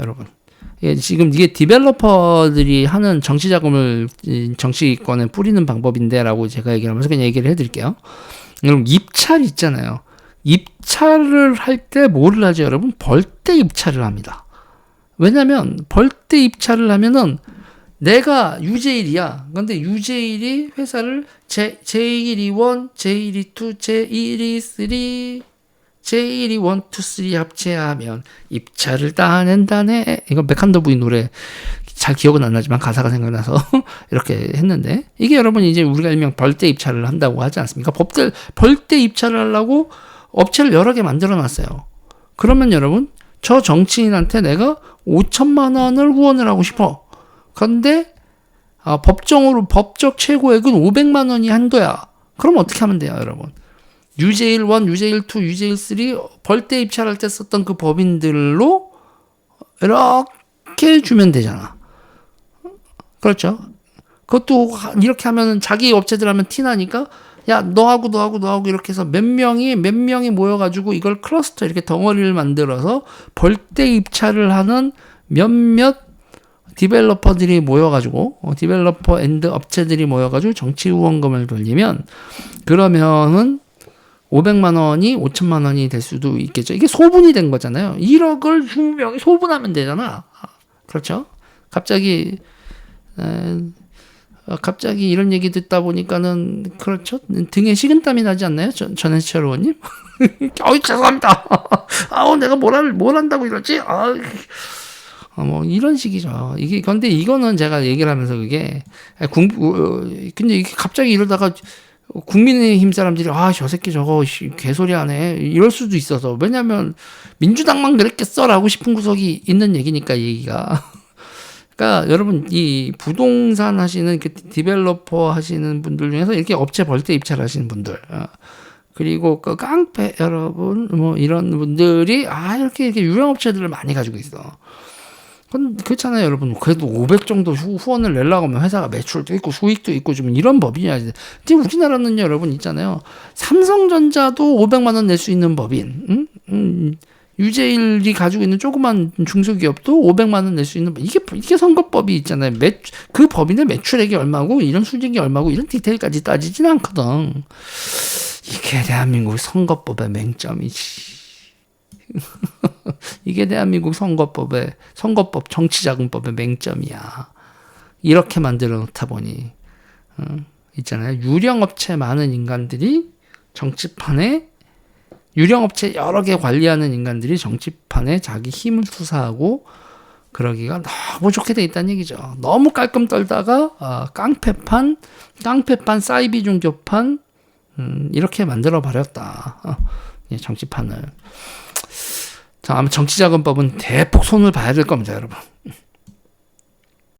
여러분. 예, 지금 이게 디벨로퍼들이 하는 정치 자금을 정치권에 뿌리는 방법인데라고 제가 얘기를 하면서 그냥 얘기를 해드릴게요. 여러분 입찰 있잖아요. 입찰을 할 때 뭐를 하죠, 여러분? 벌 때 입찰을 합니다. 왜냐면 벌 때 입찰을 하면은 내가 유제일이야. 근데 유제일이 회사를 제, 제1이 1, 제1이 2, 제1이 3, 제1이 1, 2, 3 합체하면 입찰을 따낸다네. 이건 백한더 부인 노래 잘 기억은 안 나지만 가사가 생각나서 이렇게 했는데 이게 여러분 이제 우리가 일명 벌떼 입찰을 한다고 하지 않습니까? 법들 벌떼 입찰을 하려고 업체를 여러 개 만들어 놨어요. 그러면 여러분 저 정치인한테 내가 5천만 원을 후원을 하고 싶어. 그런데 아, 법정으로 법적 최고액은 500만 원이 한도야. 그럼 어떻게 하면 돼요, 여러분? 유제일 1, 유제일 2, 유제일 3 벌떼 입찰할 때 썼던 그 법인들로 이렇게 주면 되잖아. 그렇죠? 그것도 이렇게 하면 자기 업체들 하면 티 나니까 야 너하고 너하고 너하고 이렇게 해서 몇 명이 몇 명이 모여가지고 이걸 클러스터 이렇게 덩어리를 만들어서 벌떼 입찰을 하는 몇몇 디벨로퍼들이 모여가지고 어, 디벨로퍼 앤드 업체들이 모여가지고 정치 후원금을 돌리면 그러면은 500만 원이 5천만 원이 될 수도 있겠죠. 이게 소분이 된 거잖아요. 1억을 20명이 소분하면 되잖아. 그렇죠? 갑자기 에, 어, 갑자기 이런 얘기 듣다 보니까는 그렇죠 등에 식은땀이 나지 않나요, 전, 전해철 의원님? 어이 죄송합니다. 아우 내가 뭘, 뭘 한다고 이러지? 아, 어, 뭐 이런 식이죠. 이게 근데 이거는 제가 얘기를 하면서 그게 국, 어, 근데 이게 갑자기 이러다가 국민의힘 사람들이 아 저 새끼 저거 개소리 하네. 이럴 수도 있어서. 왜냐면 민주당만 그랬겠어라고 싶은 구석이 있는 얘기니까 얘기가. 그러니까 여러분 이 부동산 하시는 그 디벨로퍼 하시는 분들 중에서 이렇게 업체 벌떼 입찰 하시는 분들. 어, 그리고 그 깡패 여러분 뭐 이런 분들이 아 이렇게 이렇게 유령 업체들을 많이 가지고 있어. 그건 그렇잖아요, 여러분. 그래도 500 정도 후, 후원을 내려고 하면 회사가 매출도 있고 수익도 있고 좀 이런 법이야지. 근데 우리나라는 여러분 있잖아요. 삼성전자도 500만 원 낼 수 있는 법인. 응? 음, 유제일이 가지고 있는 조그만 중소기업도 500만 원 낼 수 있는 이게 이게 선거법이 있잖아요. 매, 그 법인의 매출액이 얼마고 이런 수익이 얼마고 이런 디테일까지 따지진 않거든. 이게 대한민국 선거법의 맹점이지. 이게 대한민국 선거법의 선거법 정치자금법의 맹점이야. 이렇게 만들어 놓다 보니 어, 있잖아요. 유령업체 많은 인간들이 정치판에 유령업체 여러 개 관리하는 인간들이 정치판에 자기 힘을 투사하고 그러기가 너무 좋게 돼 있다는 얘기죠. 너무 깔끔 떨다가 어, 깡패판, 깡패판 사이비 종교판 음, 이렇게 만들어 버렸다. 어, 예, 정치판을. 자, 아마 정치자금법은 대폭 손을 봐야 될 겁니다, 여러분.